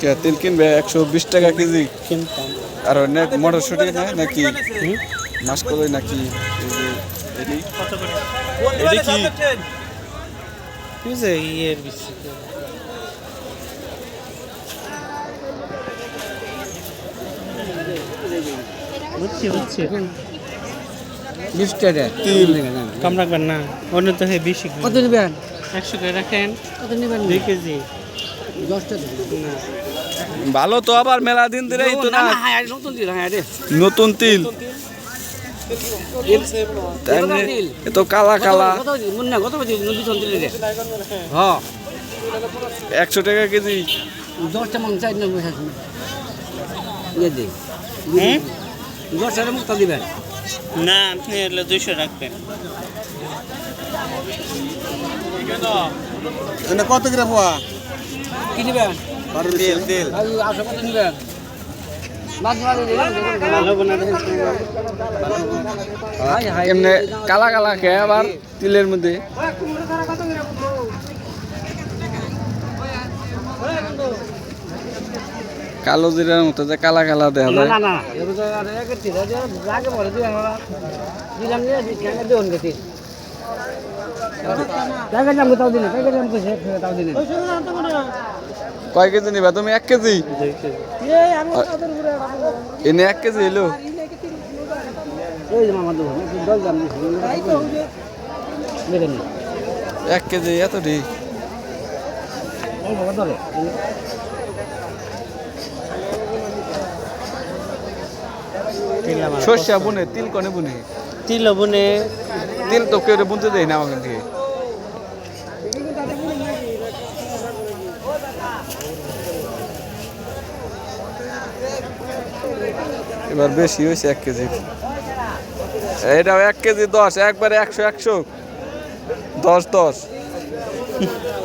কে তেল কিনবে? একশো বিশ টাকা কেজি কিনতাম। আর অনেক মটরশুটি না নাকি? মাস কলই নাকি? এই যে এলি এলি কি? কি ইয়ের বেশি বুঝছি বুঝছি। বিশ টাকা তিল। কম রাখবেন না অন্য তো হয় বেশি কত নেবেন? একশো করে রাখেন। কত নেবেন? দুই কেজি। ভালো তো আবার মেলা দিন ধরেই তো না হ্যাঁ নতুন দিল হ্যাঁ রে। নতুন তিল। এ তো কালা কালা। নতুন দিল হ্যাঁ। একশো টাকা কেজি। দশটা মন চাই না বসে আছে দে। মুক্তা দিবেন না আপনি হলে দুইশো রাখবেন। এটা কত করে পোয়া? কি তেল। তেল কত নিবেন। এমনি কালা কালা খেয়ে আবার তিলের মধ্যে? কালো জিরার মতো যে কালা কালা দেখা না যায় না না কয় কেজি নিবা? তুমি এক কেজি? এনে এক কেজি এলো। এক কেজি এত তিল সর্ষা বুনে তিল কনে বুনে? তিল বনে তিল তো কেউ বুনতে দেয় না আমাকে থেকে এবার বেশি হয়েছে এক কেজি। এটাও এক কেজি দশ একবারে একশো একশো। দশ দশ।